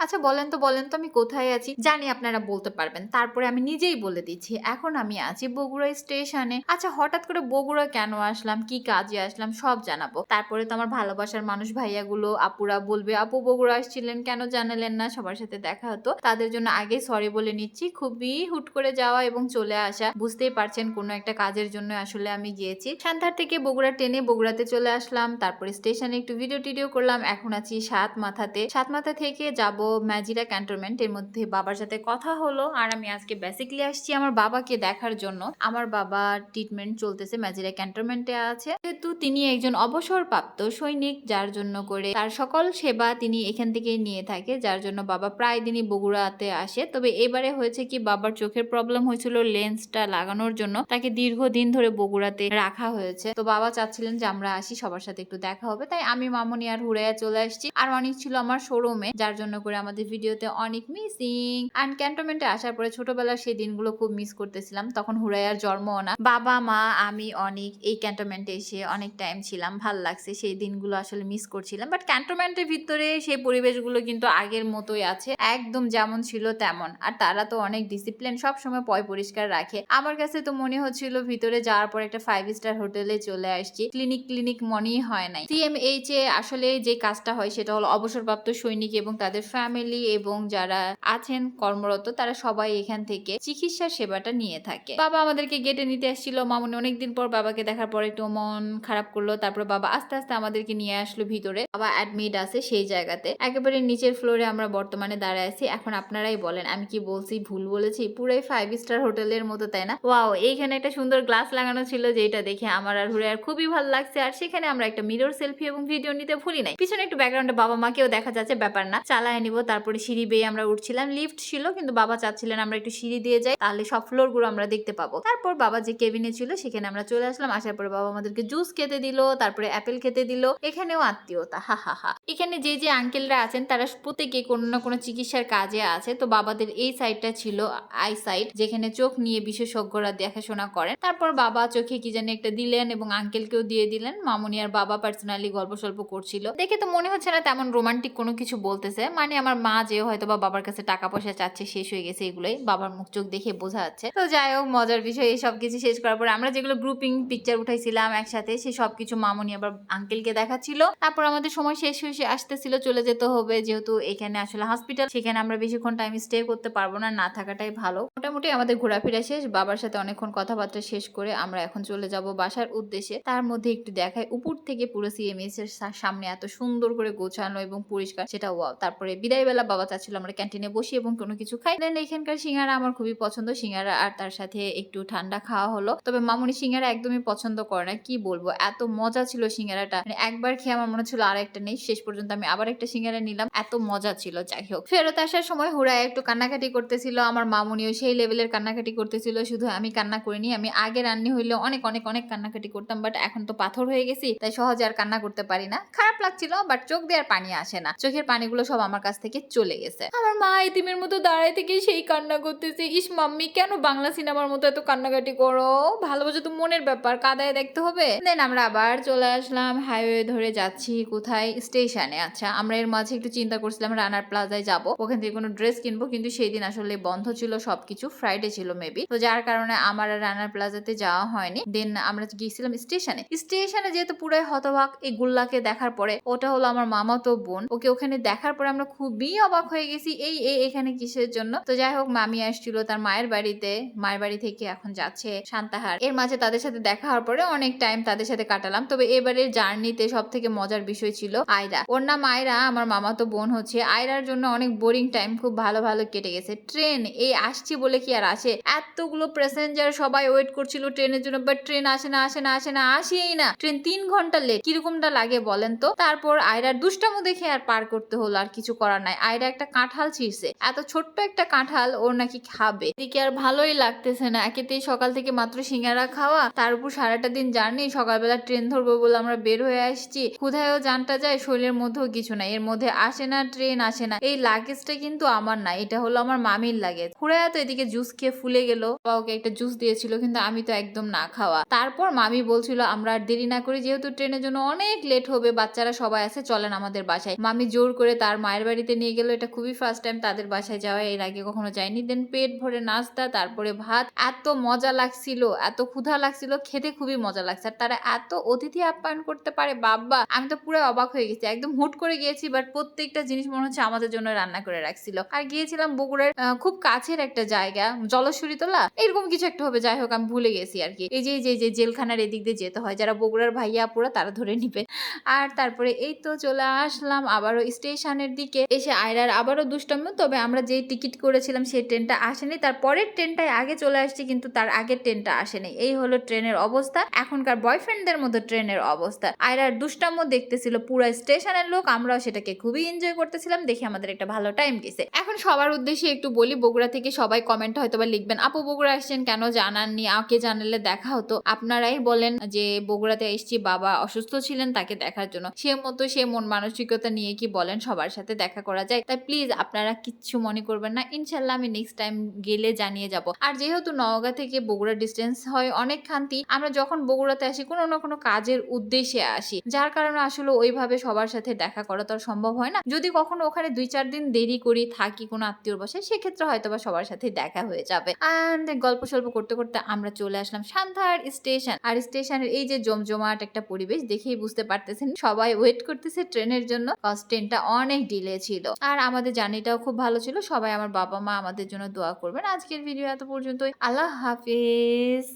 আচ্ছা বলেন তো বলেন তো আমি কোথায় আছি? জানি আপনারা বলতে পারবেন। তারপরে আমি নিজেই বলে দিচ্ছি, এখন আমি আছি বগুড়া স্টেশনে। আচ্ছা হঠাৎ করে বগুড়া কেন আসলাম? কি কাজে আসলাম? সব জানাব। তারপরে তো আমার ভালোবাসার মানুষ ভাইয়াগুলো, আপুরা বলবে, আপু, বগুড়া আসছিলেন কেন জানালেন না? সবার সাথে দেখা হতো। তাদের জন্য আগে সরি বলে নিচ্ছি। খুবই হুট করে যাওয়া এবং চলে আসা। বুঝতেই পারছেন কোনো একটা কাজের জন্য আসলে আমি গিয়েছি। সান্তার থেকে বগুড়া ট্রেনে বগুড়াতে চলে আসলাম। তারপরে স্টেশনে একটু ভিডিও টিডিও করলাম। এখন আছি সাত মাথাতে সাত মাথা থেকে যাব ম্যাজিরা ক্যান্টনমেন্ট এর মধ্যে বাবার সাথে কথা হলো আর আমি আজকে বেসিকলি আসছি আমার বাবাকে দেখার জন্য। আমার বাবা ট্রিটমেন্ট চলতেছে ম্যাজিরা ক্যান্টনমেন্টে আছে। যেহেতু তিনি একজন অবসরপ্রাপ্ত সৈনিক, যার জন্য করে তার সকল সেবা তিনি এখান থেকেই নিয়ে থাকে, যার জন্য বাবা প্রায় দিনই বগুড়াতে আসে। তবে এবারে হয়েছে কি, বাবার চোখের প্রবলেম হয়েছিল লেন্সটা লাগানোর জন্য, তাকে দীর্ঘদিন ধরে বগুড়াতে রাখা হয়েছে। তো বাবা চাচ্ছিলেন যে আমরা আসি, সবার সাথে একটু দেখা হবে। তাই আমি মামনি আর হুড়াইয়া চলে আসছি। আর অনেক ছিল আমার শোরুমে যার জন্য করে আমাদের ভিডিওতে অনেক মিসিং অ্যান্ড ক্যান্টনমেন্টে আসার পরে ছোটবেলার সেই দিনগুলো খুব মিস করতেছিলাম। তখন হুড়াইয়ার জন্মও না। বাবা, মা, আমি, অনেক এই ক্যান্টনমেন্টে এসে অনেক টাইম ছিলাম, ভালো লাগছে। সেই দিনগুলো আসলে মিস করছিলাম। বাট ক্যান্টনমেন্টের ভিতরে সেই পরিবেশগুলো কিন্তু আগের মতোই আছে। একদম যেমন ছিল তেমন। আর তারা তো অনেক ডিসিপ্লিন সব সময় পয় পরিষ্কার রাখে। আমার কাছে তো মনে হচ্ছিল ভিতরে যাওয়ার পর একটা ফাইভ স্টার হোটেলে চলে আসছি। ক্লিনিক ক্লিনিক মনেই হয় নাই। সিএমএইচ এ আসলে যে কাজটা হয় সেটা হলো অবসরপ্রাপ্ত সৈনিক এবং তাদের ফ্যামিলি এবং যারা আছেন কর্মরত, তারা সবাই এখান থেকে চিকিৎসা সেবাটা নিয়ে থাকে। বাবা আমাদেরকে গেটে নিতে আসছিল মামুনি অনেকদিন পর বাবাকে দেখার পর একটু মন খারাপ করল, তারপর বাবা আস্তে আস্তে আমাদেরকে নিয়ে আসলো ভিতরে। বাবা অ্যাডমিট আছে সেই জায়গাতে। একেবারে নিচের ফ্লোরে আমরা বর্তমানে দাঁড়ায় আছি। এখন আপনারাই বলেন, আমি কি বলছি, ভুল বলেছি? পুরাই ফাইভ স্টার হোটেলের মতো, তাই না? ওয়াও এইখানে একটা সুন্দর গ্লাস লাগানো ছিল যেটা দেখে আমার আর হুরে আর খুবই ভালো লাগছে। আর সেখানে আমরা একটা মিরর সেলফি এবং ভিডিও নিতে ভুলি নাই। পিছনে একটু ব্যাকগ্রাউন্ডে বাবা মাকেও দেখা যাচ্ছে, ব্যাপার না। চালায় নিব, তারপরে সিঁড়ি বেয়ে আমরা উঠছিলাম। লিফট ছিল, কিন্তু বাবা চাচ্ছিলেন আমরা একটু সিঁড়ি দিয়ে যাই, তাহলে সব ফ্লোরগুলো আমরা দেখতে পাবো। তারপর বাবা যে কেবিনে ছিল, সেখানে আমরা চলে আসলাম। আসার পরে বাবা আমাদেরকে জুস খেতে দিল, তারপরে অ্যাপেল খেতে দিল, এখানেও আত্মীয়তা, হা হা হা। এখানে যে যে আঙ্কেলরা আছেন, তারা প্রত্যেকে কোনো না কোনো চিকিৎসার কাজে আছে। তো বাবাদের এই সাইডটা ছিল আই সাইড যেখানে চোখ নিয়ে বিশেষজ্ঞরা দেখাশোনা করেন। তারপর বাবা চোখে কি জানি একটা দিলেন এবং আঙ্কেলকেও দিয়ে দিলেন। মামুনি আর বাবা পার্সোনালি গল্প সল্প করছিল। দেখে তো মনে হচ্ছে না তেমন রোমান্টিক কোনো কিছু বলতেছে। মানে আমার মা যে হয়তো বা বাবার কাছে টাকা পয়সা চাচ্ছে, শেষ হয়ে গেছে এগুলোই বাবার মুখ চোখ দেখে বোঝা যাচ্ছে। তো যাই হোক, মজার বিষয় এই সব কিছু শেষ করার পরে আমরা যেগুলো গ্রুপিং পিকচার উঠাইছিলাম, একসাথে সেই সব কিছু মামুনি আবার আঙ্কেলকে দেখাচ্ছিল। তারপর আমাদের সময় শেষ হয়ে আসতেছিল, চলে যেতে হবে। যেহেতু এখানে আসলে হসপিটাল সেখানে আমরা বেশিক্ষণ টাইম স্টে করতে পারব না না থাকাটাই ভালো। মোটামুটি আমাদের ঘোরাফেরা শেষ, বাবার সাথে অনেকক্ষণ কথাবার্তা শেষ করে আমরা এখন চলে যাব বাসার উদ্দেশ্যে। তার মধ্যে একটু দেখায়, উপর থেকে পুরো সিএমএস এর সামনে এত সুন্দর করে গোছানো এবং পরিষ্কার, সেটা ওয়াও তারপরে বিদায় বেলা বাবা চাচ্ছিল আমরা ক্যান্টিনে বসি এবং কোনো কিছু খাই। দেন এখানকার সিঙ্গারা আমার খুবই পছন্দ। সিঙ্গারা আর তার সাথে একটু ঠান্ডা খাওয়া হলো। তবে মামনি সিঙ্গারা একদমই পছন্দ করে না, কি বলব। এত মজা ছিল সিঙ্গারাটা। মানে একবার খেয়ে আমার মনে ছিল আর একটা নেই। শেষ পর্যন্ত আমি আবার একটা সিঙ্গারা নিলাম। এত মজা ছিল, যাই হোক। ফেরত আসার সময় হুড়ায় একটু কান্নাকাটি করতেছিল। আমার মামুনিও সেই লেভেলের কান্নাকাটি করতেছিল। শুধু আমি কান্না করিনি, আমি আগে রান্নি হইলে অনেক অনেক অনেক কান্নাকাটি করতাম। বাট এখন তো পাথর হয়ে গেছি, তাই সহজে আর কান্না করতে পারি না। খারাপ লাগছিল বাট চোখ দিয়ে আর পানি আসে না। চোখের পানিগুলো সব আমার কাছ থেকে চলে গেছে। আমার মা এতিমের মতো দাঁড়ায় থেকে সেই কান্না করতেছে। ইস মাম্মি, কেন বাংলা সিনেমার মতো এত কান্নাকাটি করো? ভালোবাসা তো মনের ব্যাপার। কাদায় দেখতে হবে। দেন আমরা আবার চলে আসলাম হাইওয়ে ধরে যাচ্ছি কোথায়? স্টেশনে আচ্ছা আমরা এর মাঝে একটু চিন্তা করছিলাম রানার প্লাজায় যাব। ওখান থেকে কোনো ড্রেস কিনবো, কিন্তু সেই দিন আসলে বন্ধ ছিল, সবকিছু ফ্রাইডে ছিল মেবি তো যার কারণে আমার রানার প্লাজাতে যাওয়া হয়নি। দেন আমরা গিয়েছিলাম স্টেশনে স্টেশনে যেহেতু পুরাই হতবাক এই গুল্লাকে দেখার পরে, ওটা হলো আমার মামাতো বোন। ওকে ওখানে দেখার পরে আমরা খুবই অবাক হয়ে গেছি, এই এ এখানে কিসের জন্য? তো যাই হোক, মামি আসছিল তার মায়ের বাড়িতে। মায়ের বাড়ি থেকে এখন যাচ্ছে শান্তাহার এর মাঝে তাদের সাথে দেখা হওয়ার পরে অনেক টাইম তাদের সাথে কাটালাম। তবে এবারের জার্নিতে সব থেকে মজার বিষয় ছিল আয়রা। ওর নাম আয়রা, আমার মামাতো বোন হচ্ছে। আয়রার জন্য অনেক বোরিং টাইম খুব ভালো ভালো কেটে গেছে। ট্রেন, এই আসছি বলে কি আর আসে? এতগুলো প্যাসেঞ্জার সবাই ওয়েট করছিল ট্রেনের জন্য বাট ট্রেন আসে না আসে না আসে না, আসেই না। ট্রেন তিন ঘণ্টা লেট কিরকমটা লাগে বলেন তো? তারপর আয়রার দুষ্টামো দেখে আর পার করতে হলো, আর কিছু করার নাই। আয়রা একটা কাঁঠাল ছিঁড়ছে। এত ছোট্ট একটা কাঁঠাল ওর নাকি খাবে। এদিকে আর ভালোই লাগতেছে না। একেতেই সকাল থেকে মাত্র সিঙ্গারা খাওয়া, তার উপর সারাটা দিন জার্নি সকালবেলা ট্রেন ধরবো বলে আমরা বের হয়ে আসছি। কোথায়ও জানটা যায়, শরীরের মধ্যেও কিছু নাই। এর মধ্যে আসে না, ট্রেন আসে না। এই লাগেজটা কিন্তু আমার না, এটা হলো আমার মামির লাগেজ। হুড়াইয়া তো এদিকে জুস খেয়ে ফুলে গেল। বা ওকে একটা জুস দিয়েছিল, কিন্তু আমি তো একদম না খাওয়া। তারপর মামি বলছিল, আমরা আর দেরি না করি, যেহেতু ট্রেনের জন্য অনেক লেট হবে, বাচ্চারা সবাই আছে, চলেন আমাদের বাসায়। মামি জোর করে তার মায়ের বাড়িতে নিয়ে গেল। এটা খুবই ফার্স্ট টাইম তাদের বাসায় যাওয়া। এর আগে কখনো যায়নি দেন পেট ভরে নাস্তা, তারপরে ভাত। এত মজা লাগছিল, এত ক্ষুধা লাগছিল, খেতে খুবই মজা লাগছে। আর তারা এত অতিথি আপ্যায়ন করতে পারে, বাবা। আমি তো পুরো অবাক হয়ে গেছি। একদম হুট করে গিয়েছি বাট প্রত্যেকটা জিনিস মনে হচ্ছে আমাদের জন্য রান্না করে রাখছিল। আর গিয়েছিলাম বগুড়ার খুব কাছের একটা জায়গা, জলশ্বরী তোলা এরকম কিছু একটা হবে, যাই হোক, আমি ভুলে গেছি আর কি। এই যে যে- যে, জেলখানার এদিক দিয়ে যেতে হয়, যারা বগুড়ার ভাইয়া পুরা তারা ধরে নিবে। আর তারপরে এই তো চলে আসলাম আবারও স্টেশনের দিকে। এসে আয়রার আবারও দুষ্টম্য তবে আমরা যেই টিকিট করেছিলাম সেই ট্রেনটা আসেনি। তার পরের ট্রেনটায় আগে চলে আসছি, কিন্তু তার আগের ট্রেনটা আসেনি। এই হলো ট্রেনের অবস্থা। এখনকার বয়ফ্রেন্ডদের মতো ট্রেনের অবস্থা। আয়রার দুষ্টাম্য দেখতেছিল, পুরো স্টেশনের লোক, আমরাও সেটাকে খুবই এনজয় করতেছিলাম, দেখে আমাদের একটা ভালো টাইম গেছে। এখন সবার উদ্দেশ্যে একটু বলি, বগুড়া থেকে সবাই কমেন্ট হয়তো বা লিখবেন। আপু, বগুড়া আসছেন কেন? জানাননি আকে জানালে দেখা হতো? আপনারাই বলেন যে, বগুড়াতে এসছি, বাবা অসুস্থ ছিলেন তাকে দেখার জন্য। সে মতো সে মন মানসিকতা নিয়ে কি বলেন, সবার সাথে দেখা করা যায়? তাই প্লিজ আপনারা কিচ্ছু মনে করবেন না ইনশাল্লাহ আমি নেক্সট টাইম গেলে জানিয়ে যাব। আর যেহেতু নওগাঁ থেকে বগুড়া ডিস্টেন্স হয় অনেক খান্তি আমরা যখন বগুড়াতে আসি কোনো না কোনো কাজের উদ্দেশ্যে আসি। যার কারণে আসলে ওইভাবে সবার সাথে দেখা করা তো আর সম্ভব হয় না। যদি কখনো ওখানে দুই, চার দিন দেরি করি, থাকি কোনো আত্মীয়র বাসায়, সেক্ষেত্রে হয়তো বা সবার সাথে দেখা হয়ে যাবে। অ্যান্ড গল্প সল্প করতে করতে আমরা চলে আসলাম সান্তাহার স্টেশন। আর স্টেশনের এই যে জমজমাট একটা পরিবেশ দেখেই বুঝতে পারতেছেন সবাই ওয়েট করতেছে ট্রেনের জন্য। ট্রেনটা অনেক ডিলে ছিল। আর আমাদের জার্নিটাও খুব ভালো ছিল। সবাই আমার বাবা মা আমাদের জন্য দোয়া করবেন। আজকের ভিডিও এত পর্যন্তই। আল্লাহ হাফিজ।